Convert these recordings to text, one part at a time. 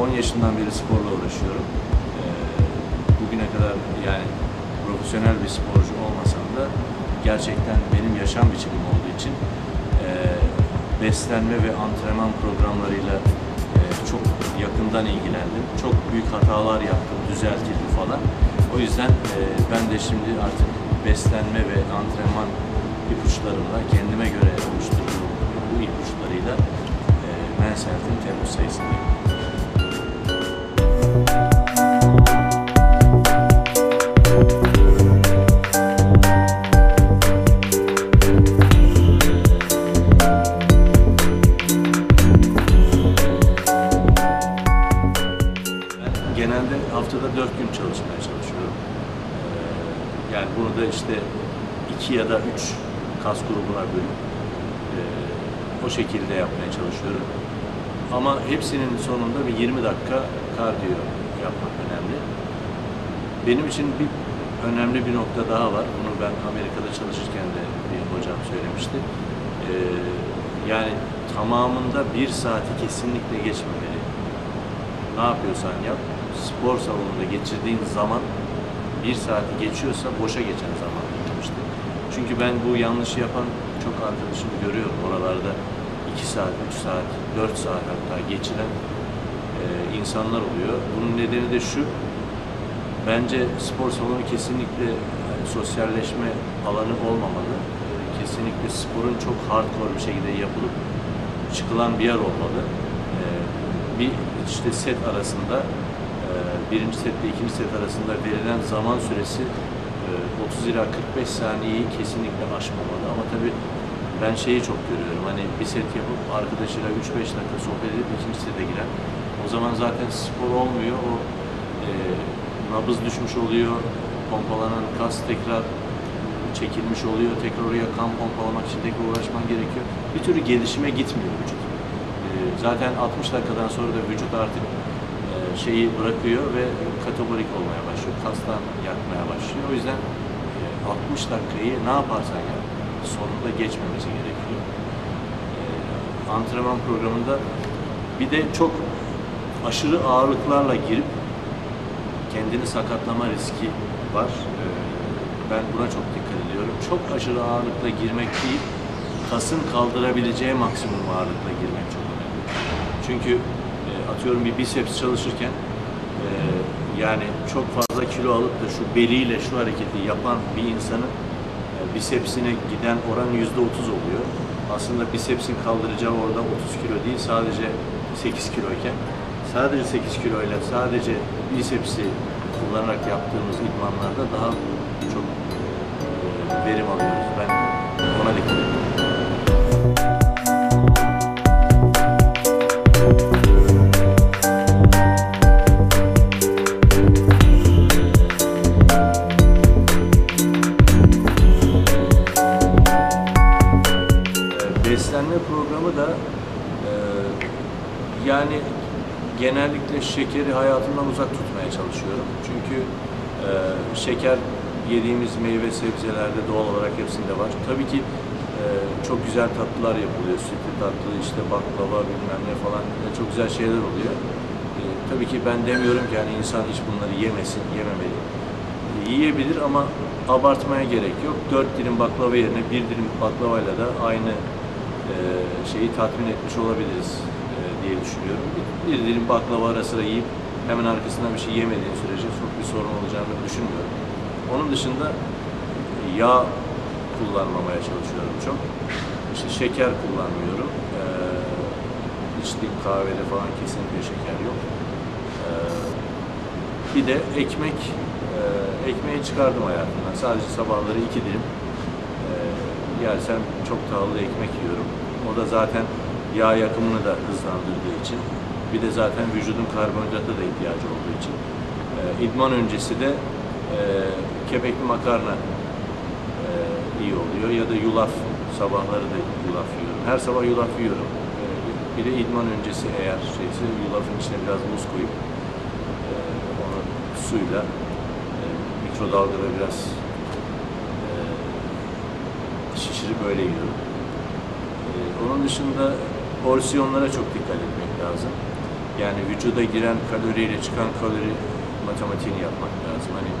10 yaşından beri sporla uğraşıyorum. Ee, bugüne kadar yani profesyonel bir sporcu olmasam da gerçekten benim yaşam biçimim olduğu için e, beslenme ve antrenman programlarıyla e, çok yakından ilgilendim. Çok büyük hatalar yaptım, düzeltildi falan. O yüzden e, ben de şimdi artık beslenme ve antrenman ipuçlarımla kendime göre oluşturduğum bu ipuçlarıyla e, Men's Health'in Temmuz sayısındayım. Haftada dört gün çalışmaya çalışıyorum. Ee, yani bunu da işte iki ya da üç kas grubuna bölüp e, o şekilde yapmaya çalışıyorum. Ama hepsinin sonunda bir 20 dakika kardiyo yapmak önemli. Benim için bir önemli bir nokta daha var. Bunu ben Amerika'da çalışırken de bir hocam söylemişti. Ee, yani tamamında bir saati kesinlikle geçmemeli ne yapıyorsan yap, spor salonunda geçirdiğin zaman bir saati geçiyorsa boşa geçen zaman demişti. Çünkü ben bu yanlışı yapan çok arkadaşımı görüyorum oralarda 2 saat, 3 saat, 4 saat hatta geçiren e, insanlar oluyor. Bunun nedeni de şu, bence spor salonu kesinlikle yani sosyalleşme alanı olmamalı. E, Kesinlikle sporun çok hardcore bir şekilde yapılıp çıkılan bir yer olmalı. E, bir işte set arasında e, birinci setle ikinci set arasında verilen zaman süresi e, 30 ila 45 saniyeyi kesinlikle aşmamalı. Ama tabii ben şeyi çok görüyorum hani bir set yapıp arkadaşıyla 3-5 dakika sohbet edip ikinci sete giren. O zaman zaten spor olmuyor o e, nabız düşmüş oluyor pompalanan kas tekrar çekilmiş oluyor tekrar oraya kan pompalamak için tekrar uğraşman gerekiyor. Bir türlü gelişime gitmiyor vücut. E, zaten 60 dakikadan sonra da vücut artık e, şeyi bırakıyor ve katabolik olmaya başlıyor. Kastan yakmaya başlıyor. O yüzden e, 60 dakikayı ne yaparsan yap sonunda geçmemesi gerekiyor. E, antrenman programında bir de çok aşırı ağırlıklarla girip kendini sakatlama riski var. E, ben buna çok dikkat ediyorum. Çok aşırı ağırlıkla girmek değil, kasın kaldırabileceği maksimum ağırlıkla girmek çok önemli. Çünkü e, atıyorum bir biceps çalışırken e, yani çok fazla kilo alıp da şu beliyle şu hareketi yapan bir insanın e, bicepsine giden oran yüzde otuz oluyor. Aslında bicepsin kaldıracağı orada 30 kilo değil sadece 8 kiloyken sadece 8 kiloyla sadece bicepsi kullanarak yaptığımız idmanlarda daha çok e, verim alıyoruz. Yani genellikle şekeri hayatımdan uzak tutmaya çalışıyorum. Çünkü e, şeker yediğimiz meyve sebzelerde doğal olarak hepsinde var. Tabii ki e, çok güzel tatlılar yapılıyor. Sütlü tatlı, işte baklava bilmem ne falan e, çok güzel şeyler oluyor. E, tabii ki ben demiyorum ki yani insan hiç bunları yemesin, yememeli. E, yiyebilir ama abartmaya gerek yok. Dört dilim baklava yerine bir dilim baklavayla da aynı e, şeyi tatmin etmiş olabiliriz diye düşünüyorum. Bir, bir dilim baklava ara sıra yiyip hemen arkasından bir şey yemediğin sürece çok bir sorun olacağını düşünmüyorum. Onun dışında yağ kullanmamaya çalışıyorum çok. İşte şeker kullanmıyorum. E, içtiğim kahvede falan kesinlikle şeker yok. E, bir de ekmek, e, ekmeği çıkardım hayatımdan. Sadece sabahları iki dilim e, yersem çok tahıllı ekmek yiyorum. O da zaten yağ yakımını da hızlandırdığı için. Bir de zaten vücudun karbonhidrata da ihtiyacı olduğu için. E, idman öncesi de e, kepekli makarna e, iyi oluyor. Ya da yulaf, sabahları da yulaf yiyorum. Her sabah yulaf yiyorum. E, bir de idman öncesi eğer şeyse yulafın içine biraz muz koyup e, onu suyla e, mikrodalgada biraz e, şişirip öyle yiyorum. E, onun dışında porsiyonlara çok dikkat etmek lazım. Yani vücuda giren kaloriyle çıkan kalori matematiğini yapmak lazım. Hani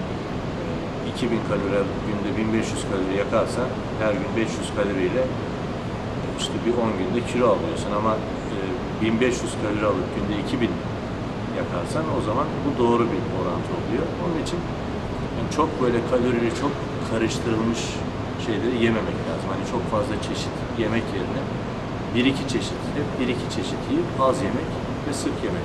e, 2000 kalori alıp günde 1500 kalori yakarsan her gün 500 kaloriyle işte bir 10 günde kilo alıyorsun ama e, 1500 kalori alıp günde 2000 yakarsan o zaman bu doğru bir orantı oluyor. Onun için yani çok böyle kalorili çok karıştırılmış şeyleri yememek lazım. Hani çok fazla çeşit yemek yerine bir iki çeşit, hep bir iki çeşit yiyip az yemek ve sık yemek.